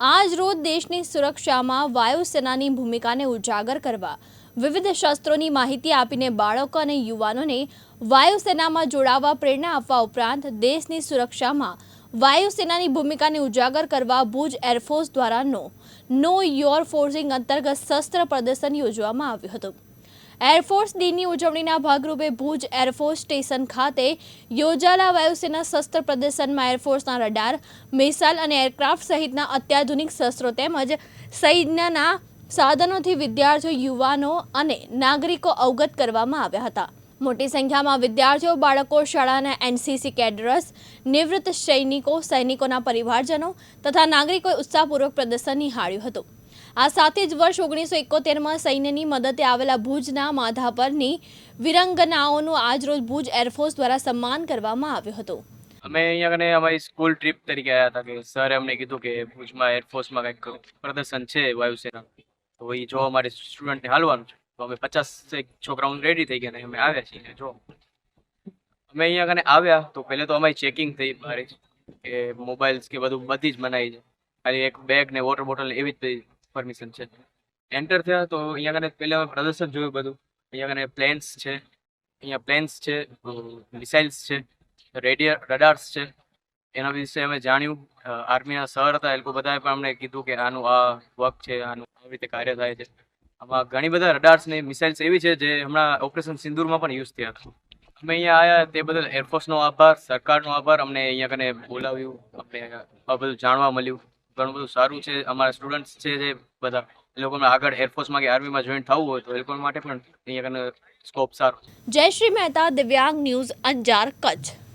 આજ રોજ દેશની સુરક્ષામાં વાયુસેનાની ભૂમિકાને ઉજાગર કરવા વિવિધ શસ્ત્રોની માહિતી આપીને બાળકો અને યુવાનોને વાયુસેનામાં જોડાવા પ્રેરણા આપવા ઉપરાંત દેશની સુરક્ષામાં વાયુસેનાની ભૂમિકાને ઉજાગર કરવા ભુજ એરફોર્સ દ્વારા નો નો યોર ફોર્સિંગ અંતર્ગત શસ્ત્ર પ્રદર્શન યોજવામાં આવ્યું હતું. એરફોર્સ ડેની ઉજવણીના ભાગરૂપે ભુજ એરફોર્સ સ્ટેશન ખાતે યોજાયેલા વાયુસેના શસ્ત્ર પ્રદર્શનમાં એરફોર્સના રડાર, મિસાઇલ અને એરક્રાફ્ટ સહિતના અત્યાધુનિક શસ્ત્રો તેમજ સૈન્યના સાધનોથી વિદ્યાર્થીઓ, યુવાનો અને નાગરિકો અવગત કરવામાં આવ્યા હતા. મોટી સંખ્યામાં વિદ્યાર્થીઓ, બાળકો, શાળાના એનસીસી કેડરસ નિવૃત્ત સૈનિકો, સૈનિકોના પરિવારજનો તથા નાગરિકોએ ઉત્સાહપૂર્વક પ્રદર્શન નિહાળ્યું હતું. આ સાથે જ વર્ષ ઓગણીસો એકોતેરમાં સૈન્યની મદદે આવેલા ભુજના માધાપરની વિરંગનાઓનું આજરોજ ભુજ એરફોર્સ દ્વારા સન્માન કરવામાં આવ્યું હતું. અમે અહીંયા કને અમારી સ્કૂલ ટ્રીપ તરીકે આવ્યા હતા કે સરે અમને કીધું કે ભુજમાં એરફોર્સમાં કંઈક પ્રદર્શન છે વાયુસેના. તો એ જો અમારે સ્ટુડન્ટને હાલવાનું છે. તો અમે પચાસ છોકરાઓ રેડી થઈ ગયા ને અમે આવ્યા છીએ જો. અમે અહીંયા કને આવ્યા તો પહેલે તો અમારી ચેકિંગ થઈ મારી. કે મોબાઈલ્સ કે બધું બધી જ મનાઈ છે. ખાલી એક બેગ ને વોટર બોટલ એવી જ પરમિશન છે. એન્ટર થયા તો અહીંયા કને પહેલા પ્રદર્શન જોયું બધું. અહીંયા કને પ્લેન્સ છે. અહીંયા પ્લેન્સ છે મિસાઇલ્સ છે રેડિયર રડાર્સ છે. એના વિશે અમે જાણ્યું. આર્મીના સર હતા, એ લોકો બધાએ પણ અમને કીધું કે આનું આ વર્ક છે, આનું આવી રીતે કાર્ય થાય છે. આમાં ઘણી બધા રડાર્સ ને મિસાઇલ્સ એવી છે જે હમણાં ઓપરેશન સિંદુરમાં પણ યુઝ થયા હતા. અમે અહીંયા આવ્યા તે બદલ એરફોર્સનો આભાર, સરકારનો આભાર. અમને અહીંયા કને બોલાવ્યું, અમને આ બધું જાણવા મળ્યું. ઘણું બધું સારું છે. અમારા સ્ટુડન્ટ્સ છે જે બધા, એ લોકોને આગળ એરફોર્સમાં કે આર્મીમાં જોઈન થવું હોય તો એ લોકો માટે પણ અહીંયા સ્કોપ સારો છે. જયશ્રી મહેતા, દિવ્યાંગ ન્યૂઝ અંજાર, કચ્છ.